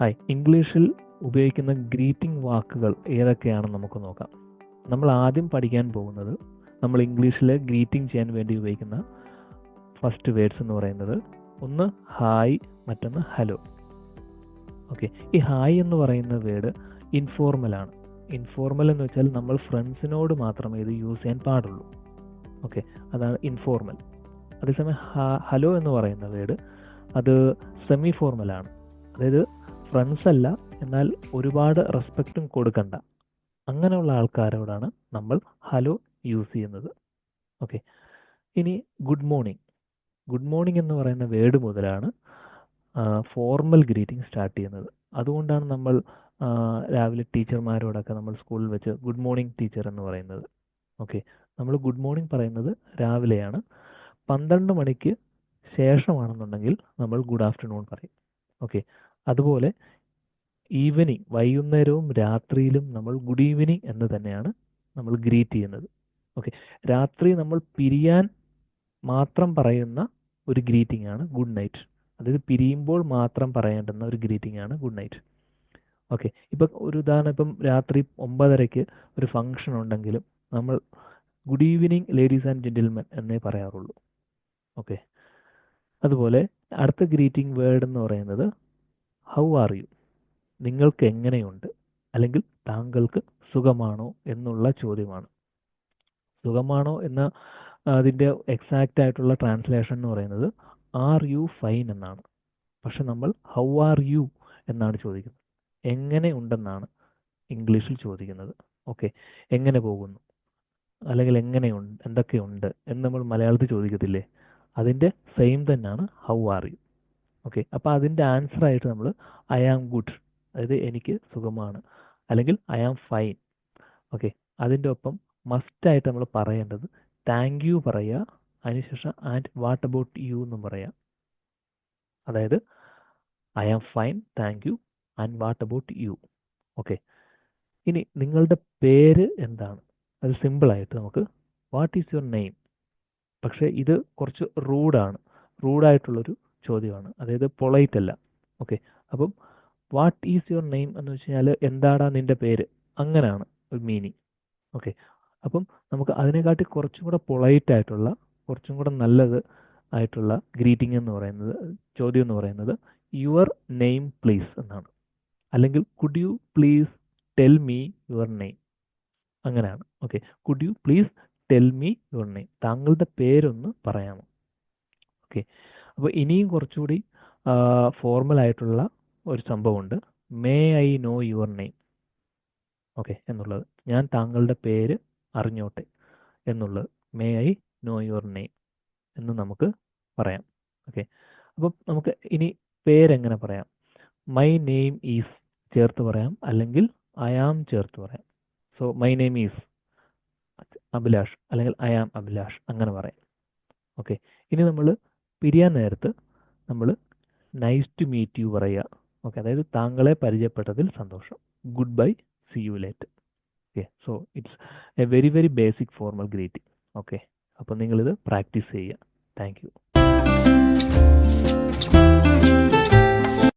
Hi. ഇംഗ്ലീഷിൽ ഉപയോഗിക്കുന്ന greeting വാക്കുകൾ ഏതൊക്കെയാണെന്ന് നമുക്ക് നോക്കാം. നമ്മൾ ആദ്യം പഠിക്കാൻ പോകുന്നത് നമ്മൾ ഇംഗ്ലീഷിൽ ഗ്രീറ്റിംഗ് ചെയ്യാൻ വേണ്ടി ഉപയോഗിക്കുന്ന ഫസ്റ്റ് വേർഡ്സ് എന്ന് പറയുന്നത് ഒന്ന് ഹായ് മറ്റൊന്ന് ഹലോ. ഓക്കെ. ഈ ഹായ് എന്ന് പറയുന്ന വേർഡ് ഇൻഫോർമൽ ആണ്. ഇൻഫോർമൽ എന്ന് വെച്ചാൽ നമ്മൾ ഫ്രണ്ട്സിനോട് മാത്രമേ ഇത് യൂസ് ചെയ്യാൻ പാടുള്ളൂ. ഓക്കെ. അതാണ് ഇൻഫോർമൽ അതേസമയം ഹലോ എന്ന് പറയുന്ന വേർഡ് അത് സെമി ഫോർമലാണ് അതായത് ഫ്രണ്ട്സ് അല്ല. എന്നാൽ ഒരുപാട് റെസ്പെക്റ്റും കൊടുക്കണ്ട. അങ്ങനെയുള്ള ആൾക്കാരോടാണ് നമ്മൾ ഹലോ യൂസ് ചെയ്യുന്നത്. ഓക്കെ ഇനി ഗുഡ് മോർണിംഗ് ഗുഡ് മോർണിംഗ് എന്ന് പറയുന്ന വേർഡ് മുതലാണ് ഫോർമൽ ഗ്രീറ്റിംഗ് സ്റ്റാർട്ട് ചെയ്യുന്നത്. അതുകൊണ്ടാണ് നമ്മൾ രാവിലെ ടീച്ചർമാരോടൊക്കെ നമ്മൾ സ്കൂളിൽ വെച്ച് ഗുഡ് മോർണിംഗ് ടീച്ചർ എന്ന് പറയുന്നത്. ഓക്കെ നമ്മൾ ഗുഡ് മോർണിംഗ് പറയുന്നത് രാവിലെയാണ്. പന്ത്രണ്ട് മണിക്ക് ശേഷമാണെന്നുണ്ടെങ്കിൽ നമ്മൾ ഗുഡ് ആഫ്റ്റർനൂൺ പറയും. ഓക്കെ അതുപോലെ ഈവനിങ് വൈകുന്നേരവും രാത്രിയിലും നമ്മൾ ഗുഡ് ഈവനിങ് എന്ന് തന്നെയാണ് നമ്മൾ ഗ്രീറ്റ് ചെയ്യുന്നത്. ഓക്കെ രാത്രി നമ്മൾ പിരിയാൻ മാത്രം പറയുന്ന ഒരു ഗ്രീറ്റിംഗ് ആണ് ഗുഡ് നൈറ്റ് അതായത് പിരിയുമ്പോൾ മാത്രം പറയേണ്ടുന്ന ഒരു ഗ്രീറ്റിംഗ് ആണ് ഗുഡ് നൈറ്റ് ഓക്കെ ഇപ്പം ഒരു ഉദാഹരണം ഇപ്പം രാത്രി ഒമ്പതരയ്ക്ക് ഒരു ഫംഗ്ഷൻ ഉണ്ടെങ്കിലും നമ്മൾ good evening ladies and gentlemen എന്നേ പറയാറുള്ളൂ. ഓക്കെ അതുപോലെ അടുത്ത ഗ്രീറ്റിംഗ് വേർഡ് എന്ന് പറയുന്നത് ഹൗ ആർ യു നിങ്ങൾക്ക് എങ്ങനെയുണ്ട്? അല്ലെങ്കിൽ താങ്കൾക്ക് സുഖമാണോ എന്നുള്ള ചോദ്യമാണ്. സുഖമാണോ എന്ന അതിന്റെ എക്സാക്റ്റ് ആയിട്ടുള്ള ട്രാൻസ്ലേഷൻ എന്ന് പറയുന്നത് ആർ യു ഫൈൻ എന്നാണ്. പക്ഷെ നമ്മൾ ഹൗ ആർ യു എന്നാണ് ചോദിക്കുന്നത്. എങ്ങനെ ഉണ്ടെന്നാണ് ഇംഗ്ലീഷിൽ ചോദിക്കുന്നത്. ഓക്കെ എങ്ങനെ പോകുന്നു? അല്ലെങ്കിൽ എങ്ങനെയുണ്ട് എന്തൊക്കെയുണ്ട് എന്ന് നമ്മൾ മലയാളത്തിൽ ചോദിക്കത്തില്ലേ? അതിന്റെ സെയിം തന്നെയാണ് ഹൗ ആർ യു ഓക്കെ അപ്പോൾ അതിന്റെ ആൻസർ ആയിട്ട് നമ്മൾ ഐ ആം ഗുഡ് അതായത് എനിക്ക് സുഖമാണ്. അല്ലെങ്കിൽ ഐ ആം ഫൈൻ ഓക്കെ അതിന്റെ ഒപ്പം മസ്റ്റായിട്ട് നമ്മൾ പറയേണ്ടത് താങ്ക് യു പറയുക. അതിനുശേഷം ആൻഡ് വാട്ട് അബൌട്ട് യു എന്നും പറയാം അതായത് I am fine thank you and what about you okay ഇനി നിങ്ങളുടെ പേര് എന്താണ്? അത് സിമ്പിളായിട്ട് നമുക്ക് വാട്ട് ഈസ് യുവർ നെയിം പക്ഷേ ഇത് കുറച്ച് റൂഡാണ് റൂഡായിട്ടുള്ളൊരു ചോദ്യമാണ്. അതായത് പൊളൈറ്റ് അല്ല. ഓക്കെ അപ്പം വാട്ട് ഈസ് യുവർ നെയിം എന്ന് വെച്ച് കഴിഞ്ഞാൽ എന്താടാ നിന്റെ പേര്? അങ്ങനെയാണ് ഒരു മീനിങ് ഓക്കെ അപ്പം നമുക്ക് അതിനെക്കാട്ടി കുറച്ചും കൂടെ പൊളൈറ്റ് ആയിട്ടുള്ള കുറച്ചും കൂടെ നല്ലത് ആയിട്ടുള്ള ഗ്രീറ്റിംഗ് എന്ന് പറയുന്നത് ചോദ്യം എന്ന് പറയുന്നത് യുവർ നെയിം പ്ലീസ് എന്നാണ്. അല്ലെങ്കിൽ could you please tell me your name അങ്ങനെയാണ്. Okay could you please tell me your name താങ്കളുടെ പേരൊന്ന് പറയാമോ? ഓക്കെ അപ്പോൾ ഇനിയും കുറച്ചുകൂടി ഫോർമൽ ആയിട്ടുള്ള ഒരു സംഭവമുണ്ട്. May I know your name okay എന്നുള്ളത്. ഞാൻ താങ്കളുടെ പേര് അറിഞ്ഞോട്ടെ എന്നുള്ളത്. May I know your name എന്ന് നമുക്ക് പറയാം. ഓക്കെ അപ്പം നമുക്ക് ഇനി പേരെങ്ങനെ പറയാം? മൈ നെയിം ഈസ് ചേർത്ത് പറയാം. അല്ലെങ്കിൽ ഐ ആം ചേർത്ത് പറയാം. So my name is Abhilash. അല്ലെങ്കിൽ ഐ ആം അഭിലാഷ്. അങ്ങനെ പറയാം. ഓക്കെ ഇനി നമ്മൾ പിരിയാൻ നേരത്ത് നമ്മൾ നൈസ് ടു മീറ്റ് യു പറയുക. ഓക്കെ അതായത് താങ്കളെ പരിചയപ്പെട്ടതിൽ സന്തോഷം. Goodbye see you late okay so it's a very very basic formal greeting okay അപ്പോൾ നിങ്ങളിത് പ്രാക്ടീസ് ചെയ്യുക. Thank you